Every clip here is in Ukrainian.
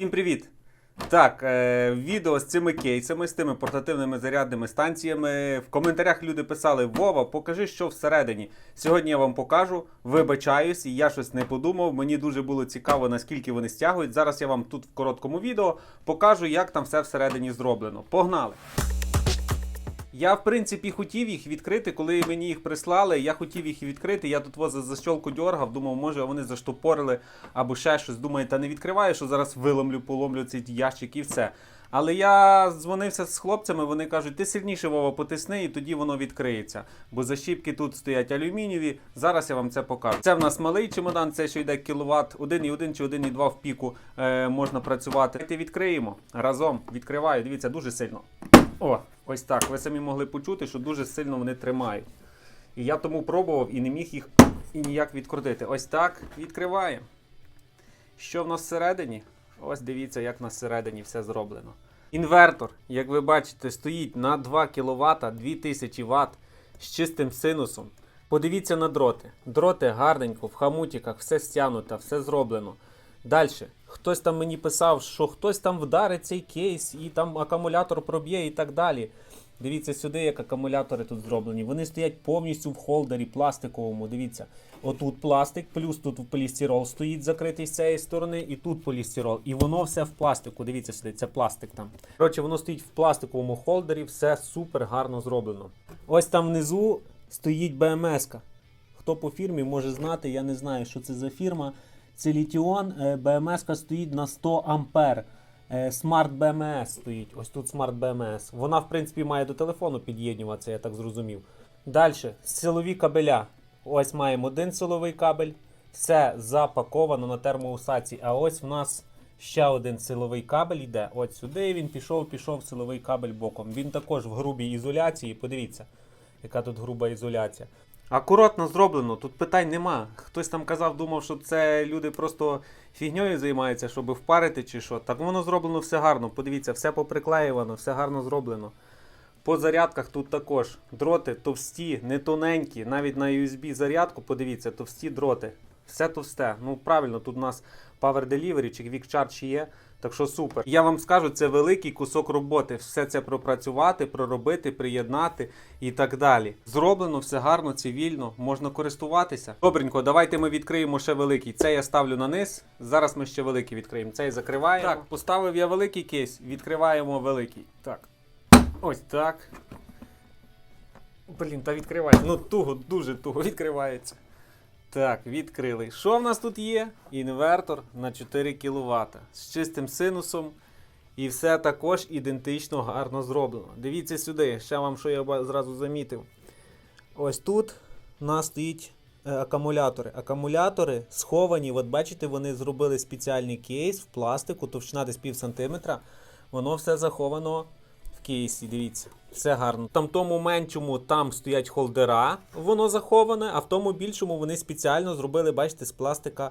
Всім привіт! Так, е, відео з цими кейсами, з тими портативними зарядними станціями. В коментарях люди писали: Вова, покажи, що всередині. Сьогодні я вам покажу. Вибачаюсь, я щось не подумав. Мені дуже було цікаво, наскільки вони стягують. Зараз я вам тут в короткому відео покажу, як там все всередині зроблено. Погнали! Я, в принципі, хотів їх відкрити, коли мені їх прислали. Я хотів їх відкрити. Я тут воза за щолку дьоргав, думав, може вони заштопорили або ще щось. Думаю, та не відкриваю, що зараз виломлю, поломлю цей ящик і все. Але я дзвонився з хлопцями, вони кажуть, ти сильніше Вова потисни, і тоді воно відкриється. Бо защіпки тут стоять алюмінієві. Зараз я вам це покажу. Це в нас малий чемодан, це що йде кіловат, 1,1 чи 1,2 в піку е, можна працювати. Давайте відкриємо разом. Відкриваю. Дивіться, дуже сильно. О, ось так. Ви самі могли почути, що дуже сильно вони тримають. І я тому пробував і не міг їх і ніяк відкрутити. Ось так відкриваємо. Що в нас всередині? Ось дивіться, як в нас всередині все зроблено. Інвертор, як ви бачите, стоїть на 2 кВт, 2000 Вт з чистим синусом. Подивіться на дроти. Дроти гарненько, в хамутіках, все стягнуто, все зроблено. Далі. Хтось там мені писав, що хтось там вдарить цей кейс і там акумулятор проб'є і так далі. Дивіться сюди, як акумулятори тут зроблені. Вони стоять повністю в холдері пластиковому. Дивіться, отут пластик, плюс тут полістирол стоїть закритий з цієї сторони, і тут полістирол. І воно все в пластику. Дивіться сюди, це пластик там. Коротше, воно стоїть в пластиковому холдері, все супер гарно зроблено. Ось там внизу стоїть БМС-ка. Хто по фірмі може знати, я не знаю, що це за фірма. Це літіон, БМС стоїть на 100 ампер. Е, Smart BMS стоїть. Ось тут Smart BMS. Вона, в принципі, має до телефону під'єднюватися, я так зрозумів. Далі, силові кабеля. Ось маємо один силовий кабель. Все запаковано на термоусаці. А ось в нас ще один силовий кабель йде. От сюди він пішов, пішов силовий кабель боком. Він також в грубій ізоляції. Подивіться, яка тут груба ізоляція. Акуратно зроблено, тут питань нема. Хтось там казав, думав, що це люди просто фігньою займаються, щоб впарити чи що. Так воно зроблено все гарно. Подивіться, все поприклеювано, все гарно зроблено. По зарядках тут також дроти товсті, не тоненькі. Навіть на USB зарядку, подивіться, товсті дроти. Все товсте. Ну правильно, тут у нас Power Delivery чи Quick Charge є. Так що супер. Я вам скажу, це великий кусок роботи. Все це пропрацювати, проробити, приєднати і так далі. Зроблено все гарно, цивільно, можна користуватися. Добренько, давайте ми відкриємо ще великий. Це я ставлю на низ. Зараз ми ще великий відкриємо. Цей закриваємо. Так, поставив я великий кейс, відкриваємо великий. Так. Ось так. Блін, та відкривається. Ну туго, дуже туго відкривається. Так, відкрили. Що в нас тут є? Інвертор на 4 кВт з чистим синусом. І все також ідентично гарно зроблено. Дивіться сюди, ще вам що я зразу замітив. Ось тут у нас стоїть е, акумулятори. Акумулятори сховані, от бачите, вони зробили спеціальний кейс в пластику, товщина десь пів сантиметра. Воно все заховано в кейсі, дивіться, все гарно. Там тому меншому там стоять холдера, воно заховане, а в тому більшому вони спеціально зробили, бачите, з пластика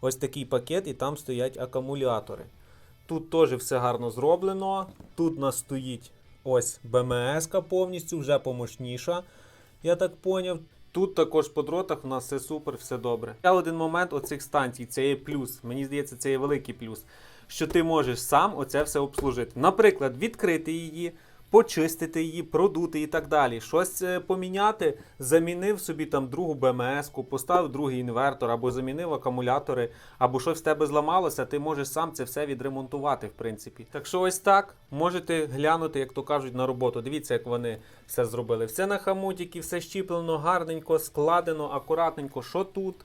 ось такий пакет, і там стоять акумулятори. Тут теж все гарно зроблено. Тут у нас стоїть ось БМС повністю, вже помощніша, я так поняв. Тут також по дротах у нас все супер, все добре. Ще один момент оцих станцій, це є плюс. Мені здається, це є великий плюс. Що ти можеш сам оце все обслужити. Наприклад, відкрити її, почистити її, продути і так далі. Щось е, поміняти, замінив собі там другу БМС-ку, поставив другий інвертор, або замінив акумулятори, або щось в тебе зламалося, ти можеш сам це все відремонтувати, в принципі. Так що ось так можете глянути, як то кажуть, на роботу. Дивіться, як вони все зробили. Все на хамутіки, все щіплено, гарненько, складено, акуратненько. Що тут?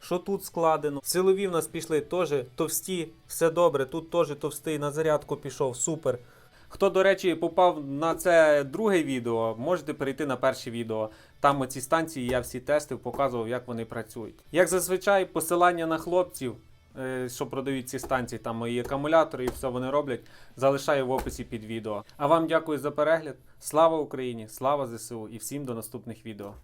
Що тут складено? Силові в нас пішли теж товсті, все добре. Тут теж товстий на зарядку пішов, супер. Хто, до речі, попав на це друге відео, можете перейти на перше відео. Там оці станції я всі тестив, показував, як вони працюють. Як зазвичай, посилання на хлопців, е, що продають ці станції, там мої акумулятори і все вони роблять, залишаю в описі під відео. А вам дякую за перегляд. Слава Україні! Слава ЗСУ і всім до наступних відео.